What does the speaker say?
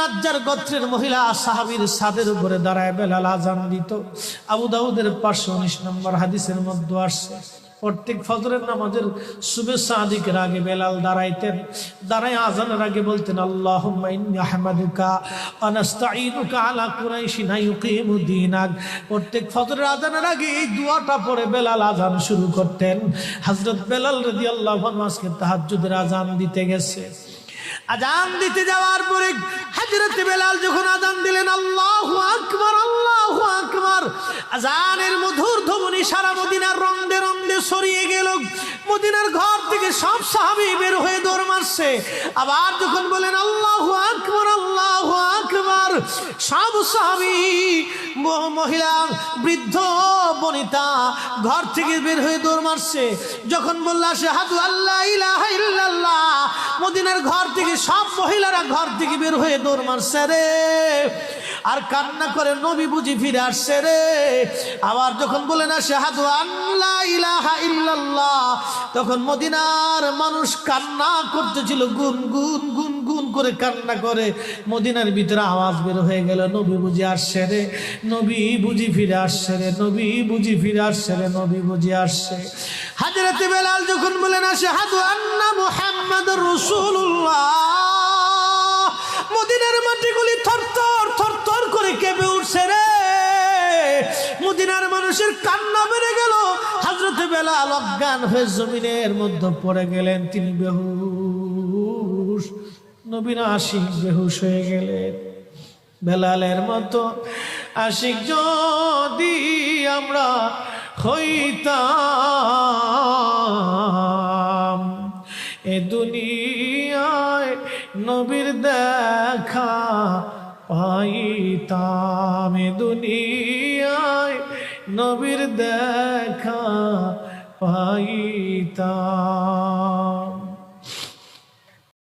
নাজ্জার গোত্রের মহিলা সাহাবীর সাদের উপরে দাঁড়ায় বেলাল আজান দিত। আবু দাউদের পাঁচশো উনিশ নম্বর হাদিসের মধ্যে আসছে, প্রত্যেক ফজরের নামাজের শুভেচ্ছা আদিকের আগে বেলাল দাঁড়াইতেন। দাঁড়ায় আজানের আগে বলতেন আল্লাহ প্রত্যেক ফজরের আজানের আগে এই দুয়াটা পরে বেলাল আজান শুরু করতেন। হযরত বেলাল রাদিয়াল্লাহু আনহু আজকে তাহাজ্জুদের আজান দিতে গেছে। আজান দিতে যাওয়ার পরে হাজরত বেলাল যখন আজান দিলেন, আল্লাহু আকবার আল্লাহু আকবার, আজানের মধুর ধ্বনি সারা মদিনার রন্দে রন্দে ছড়িয়ে গেল। মদিনার ঘর থেকে সব সাহাবী বের হয়ে দৌড় মারছে। আবার যখন বলেন, আল্লাহু আকবার আল্লাহু আকবার, সব সাহাবী মহিলা, বৃদ্ধ, বনিতা ঘর থেকে বের হয়ে দৌড় মারছে। যখন বললা শাহাদু আল্লাহ ইলাহা ইল্লাল্লাহ, মদিনার ঘর থেকে সব মহিলারা ঘর থেকে বের হয়ে দৌড় মারছে রে। আর কান্না করে নবী বুঝি ফিরে আসছে রে। আবার যখন বলে না ইলাহা ইল্লাল্লাহ, তখন মদিনার মানুষ কান্না করতেছিল, গুন গুন গুন গুন করে কান্না করে। মদিনার ভিতরে আওয়াজ বের হয়ে গেল, নবী বুঝি আসছে রে, নবী বুঝি ফিরে আসছে রে, নবী বুঝি ফিরে আসছে রে, নবী বুঝি আসছে। হাজরতে বেলাল যখন বলেন শাহাদু আন্না মুহাম্মাদুর রাসূলুল্লাহ মদিনার মাটিগুলি থরথর থরথর করে কেঁপে উঠছে রে। মদিনার মানুষের কান্না বেড়ে গেল। হাজরতে বেলাল অজ্ঞান হয়ে জমিনের মধ্যে পড়ে গেলেন, তিনি বেহুশ নবীন আশিক বেহুশ হয়ে গেলেন। বেলালের মতো আশিক, যদি আমরা হইতাম দুনিয়ায় নবীর দেখা পাইতাম। দুনিয়ায় নবীর দেখা পাইতাম।